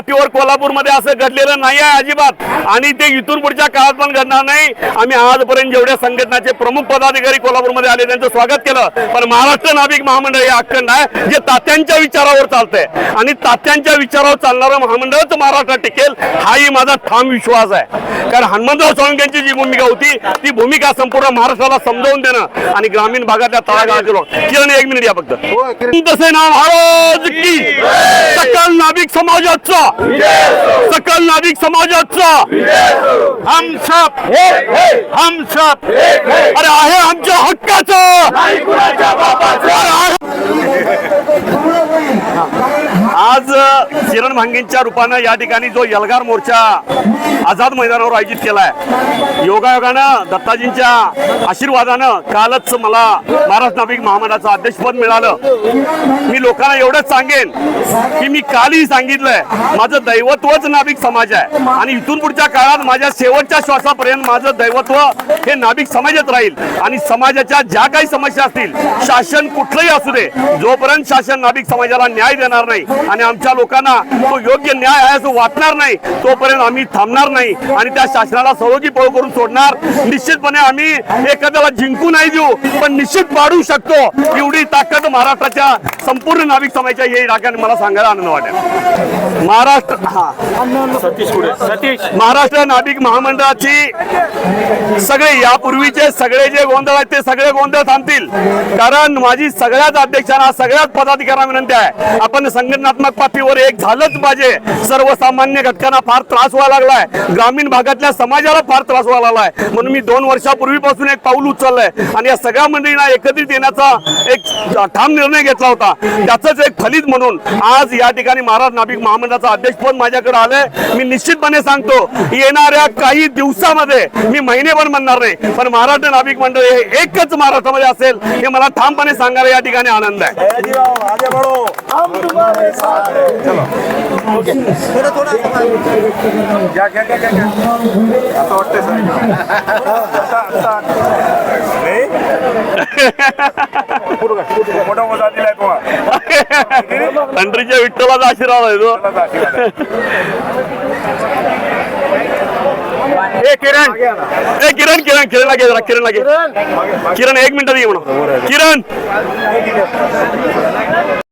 पाठीवर कोल्हापूरमध्ये असं घडलेलं नाही आहे अजिबात. आणि ते इथून पुढच्या काळात पण घडणार नाही. आम्ही आजपर्यंत जेवढ्या संघटनाचे प्रमुख पदाधिकारी कोल्हापूरमध्ये आले त्यांचं स्वागत केलं. पण महाराष्ट्र नाभिक महामंडळ हे अखंड आहे जे तात्यांच्या विचारावर चालतंय. आणि तात्यांच्या विचारावर चालणारं महामंडळच महाराष्ट्रात टिकेल हाही माझा ठाम विश्वास आहे. कारण हनुमंतराव सोळंकेंची जी भूमिका होती ती भूमिका संपूर्ण महाराष्ट्राला समजावून देणं आणि ग्रामीण भागातल्या तळागाळाचे लोक किरण एक मिनिट या फक्त. तसे नाव महाराज की. सकल नाभिक समाजाचा. सकल नाभिक समाजाचा. हम सब. हम सब. अरे आहे आमच्या हक्काचं अरे आहे- आज किरण भांगेंच्या रूपानं या ठिकाणी जो यलगार मोर्चा आझाद मैदानावर आयोजित केलाय. योगायोगानं दत्ताजींच्या आशीर्वादानं कालच मला महाराष्ट्र नाभिक महामंडळाचं अध्यक्षपद मिळालं. मी लोकांना एवढंच सांगेन की मी कालही सांगितलंय माझं दैवत्वच नाभिक समाज आहे. आणि इथून पुढच्या काळात माझ्या शेवटच्या श्वासापर्यंत माझं दैवत्व हे नाभिक समाजात राहील. आणि समाजाच्या ज्या काही समस्या असतील शासन कुठलंही असू दे जोपर्यंत शासन नाभिक समाजाला न्याय देणार नाही आणि आमच्या लोकांना तो योग्य न्याय आहे असं वाटणार नाही तोपर्यंत आम्ही थांबणार नाही आणि त्या शासनाला सवगी पळ करून सोडणार. निश्चितपणे आम्ही एखाद्याला जिंकू नाही देऊ पण निश्चित पाडू शकतो. एवढी ताकद महाराष्ट्राच्या संपूर्ण नाभिक समाजाच्या या इलाक्याने मला सांगायला आनंद वाटेल. महाराष्ट्र हा. सतीश पुढे सतीश. महाराष्ट्र नाभिक महामंडळाची सगळे यापूर्वीचे सगळे जे गोंधळ आहेत ते सगळे गोंधळ थांबतील. कारण माझी सगळ्याच अध्यक्षांना सगळ्याच पदाधिकाऱ्यांना विनंती आहे. आपण संघटनात्मक पापीवर एक झालंच पाहिजे सर्वसामान्य घटकांना फार त्रास व्हायला लागलाय. ग्रामीण भागातल्या समाजाला फार त्रास व्हायला लागलाय. म्हणून मी दोन वर्षापूर्वीपासून एक पाऊल उचललंय. आणि या सगळ्या मंडळींना एकत्रित येण्याचा एक ठाम निर्णय घेतला होता. त्याचंच एक फलित म्हणून आज या ठिकाणी महाराज नाभिक अध्यक्ष पण माझ्याकडे आलंय. मी निश्चितपणे सांगतो येणाऱ्या काही दिवसामध्ये मी महिने पण म्हणणार नाही पण महाराष्ट्र नाभिक मंडळ हे एकच महाराष्ट्रामध्ये असेल हे मला ठामपणे सांगायला या ठिकाणी आनंद आहे. घ्या घ्या घ्या घ्या असं वाटतंय मोठा मोठा दिलाय तुम्हाला विठ्ठलाचा आशीर्वाद आहे तो. ए किरण. ए किरण किरण किरण लागे जरा किरण लागे किरण एक मिनिट ये म्हणून किरण.